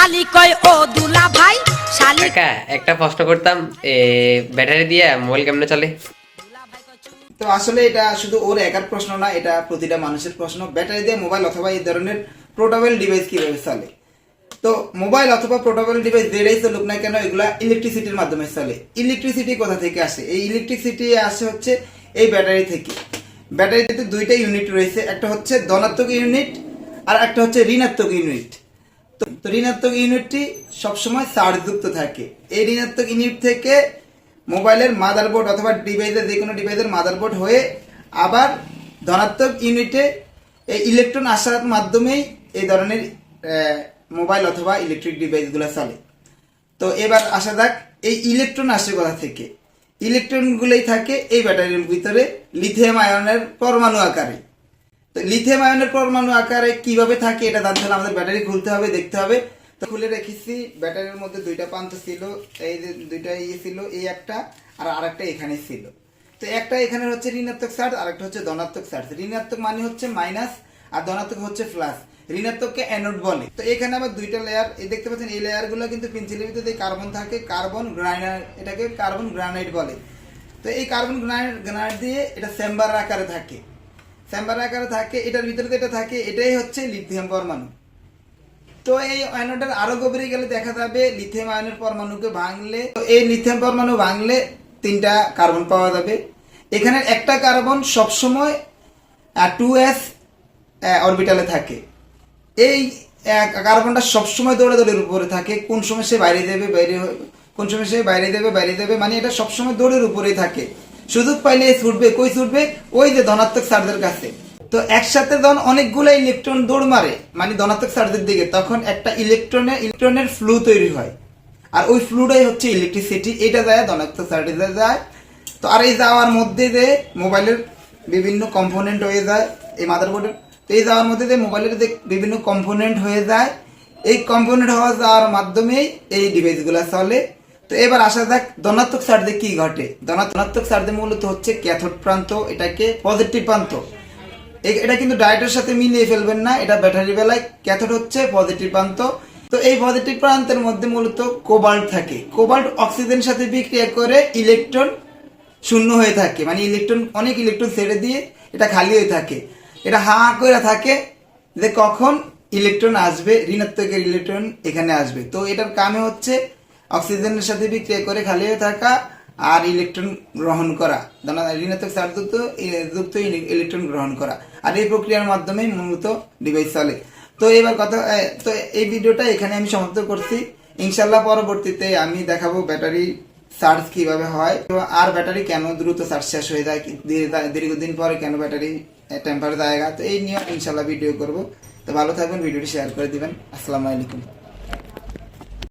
শালি কয় ও দুলা ভাই শালি কাকা একটা প্রশ্ন করতাম এ ব্যাটারি দিয়ে মোবাইল কেমনে চলে? তো আসলে এটা শুধু ওর একার প্রশ্ন না এটা প্রতিটা মানুষের প্রশ্ন। ব্যাটারি দিয়ে মোবাইল অথবা এই ধরনের পোর্টেবল ডিভাইস কীভাবে চলে? তো মোবাইল অথবা পোর্টেবল ডিভাইস যেটাই চলুক না কেন এগুলা ইলেকট্রিসিটির মাধ্যমে চলে। ইলেকট্রিসিটি কোথা থেকে আসে? এই ইলেকট্রিসিটি আসে হচ্ছে এই ব্যাটারি থেকে। ব্যাটারিতে দুইটা ইউনিট রয়েছে একটা হচ্ছে ধনাত্মক ইউনিট আর একটা হচ্ছে ঋণাত্মক ইউনিট তো ঋণাত্মক ইউনিটটি সবসময় চার্জযুক্ত থাকে। এই ঋণাত্মক ইউনিট থেকে মোবাইলের মাদারবোর্ড অথবা ডিভাইসের যে কোনো ডিভাইসের মাদারবোর্ড হয়ে আবার ধনাত্মক ইউনিটে এই ইলেকট্রন আসার মাধ্যমেই এই ধরনের মোবাইল অথবা ইলেকট্রিক ডিভাইসগুলো চলে। তো এবার আসা যাক এই ইলেকট্রন আসে কথা থেকে। ইলেকট্রনগুলোই থাকে এই ব্যাটারির ভিতরে লিথিয়াম আয়নের পরমাণু আকারে। তো লিথিয়াম আয়নের পরমাণু আকারে কীভাবে থাকে এটা জানতে হলে আমাদের ব্যাটারি খুলতে হবে, দেখতে হবে। তো খুলে রেখেছি, ব্যাটারির মধ্যে দুইটা প্রান্ত ছিল, এই যে দুইটা ইয়ে ছিল, এই একটা, আর আরেকটা এখানে ছিল। তো একটা এখানে হচ্ছে ঋণাত্মক চার্জ আর একটা হচ্ছে ধনাত্মক চার্জ। ঋণাত্মক মানে হচ্ছে মাইনাস, আর ধনাত্মক হচ্ছে প্লাস। ঋণাত্মককে অ্যানোড বলে। তো এখানে আবার দুইটা লেয়ার এই দেখতে পাচ্ছেন, এই লেয়ারগুলো কিন্তু পেন্সিলের ভিতরে কার্বন থাকে কার্বন গ্রানাইট এটাকে কার্বন গ্রানাইট বলে। তো এই কার্বন গ্রানাইট দিয়ে এটা চেম্বার আকারে থাকে। চেম্বার আকারে থাকে, এটার ভিতরে তো এটা থাকে, এটাই হচ্ছে লিথিয়াম পরমাণু। তো এই আয়নটার আরও গভীরে গেলে দেখা যাবে লিথিয়াম আয়নের পরমাণুকে ভাঙলে, তো এই লিথিয়াম পরমাণু ভাঙলে তিনটা কার্বন পাওয়া যাবে। এখানে একটা কার্বন সবসময় টু এস অরবিটালে থাকে। এই কার্বনটা সবসময় দৌড়াদৌড়ির উপরে থাকে, কোন সময় সে বাইরে দেবে বাইরে কোন সময় সে বাইরে দেবে বাইরে দেবে মানে এটা সবসময় দৌড়ের উপরেই থাকে। সুযোগ পাইলে ছুটবে, কই ছুটবে? ওই যে ধনাত্মক চার্জের কাছে। তো একসাথে যখন অনেকগুলো ইলেকট্রন দৌড় মারে মানে ধনাত্মক চার্জের দিকে, তখন একটা ইলেকট্রনের ইলেকট্রনের ফ্লু তৈরি হয়। আর ওই ফ্লুটাই হচ্ছে ইলেকট্রিসিটি। এটা যায়, ধনাত্মক চার্জে যায়। তো আর এই যাওয়ার মধ্যে যে মোবাইলের বিভিন্ন কম্পোনেন্ট হয়ে যায়, এই মাদারবোর্ডের। তো এই যাওয়ার মধ্যে যে মোবাইলের যে বিভিন্ন কম্পোনেন্ট হয়ে যায়, এই কম্পোনেন্ট হওয়া যাওয়ার মাধ্যমেই এই ডিভাইসগুলো চলে। তো এবার আসা যাক, ধনাত্মক চার্জে কি ঘটে? ধনা- ধনাত্মক চার্জে মূলত হচ্ছে ক্যাথোড প্রান্ত, এটাকে পজিটিভ প্রান্ত। এটা কিন্তু ডায়েটের সাথে মিলিয়ে ফেলবেন না, এটা ব্যাটারি বেলায়। ক্যাথোড হচ্ছে পজিটিভ প্রান্ত। তো এই পজিটিভ প্রান্তের মধ্যে মূলত কোবাল্ট থাকে। কোবাল্ট অক্সিজেনের সাথে বিক্রিয়া করে ইলেকট্রন শূন্য হয়ে থাকে। মানে ইলেকট্রন, অনেক ইলেকট্রন ছেড়ে দিয়ে এটা খালি হয়ে থাকে। এটা হা করে থাকে যে কখন ইলেকট্রন আসবে, ঋণাত্মকের ইলেকট্রন এখানে আসবে। তো এটার কামে হচ্ছে অক্সিজেনের সাথে বিক্রিয়া করে খালি হয়ে থাকা আর ইলেকট্রন গ্রহণ করা। ঋণাত্মক ই- যুক্ত ইলেকট্রন গ্রহণ করা। আর এই প্রক্রিয়ার মাধ্যমেই মূলত ডিভাইস চলে। তো এবার কথা তো এই ভিডিওটা এখানে আমি সমাপ্ত করছি। ইনশাল্লাহ পরবর্তীতে আমি দেখাবো ব্যাটারি চার্জ কীভাবে হয় আর ব্যাটারি কেন দ্রুত চার্জ শেষ হয়ে যায় দীর্ঘদিন পরে কেন ব্যাটারি টেম্পার জায়গা তো এই নিয়ে ইনশাল্লাহ ভিডিও করব। তো ভালো থাকবেন, ভিডিওটি শেয়ার করে দিবেন। আসসালামু আলাইকুম।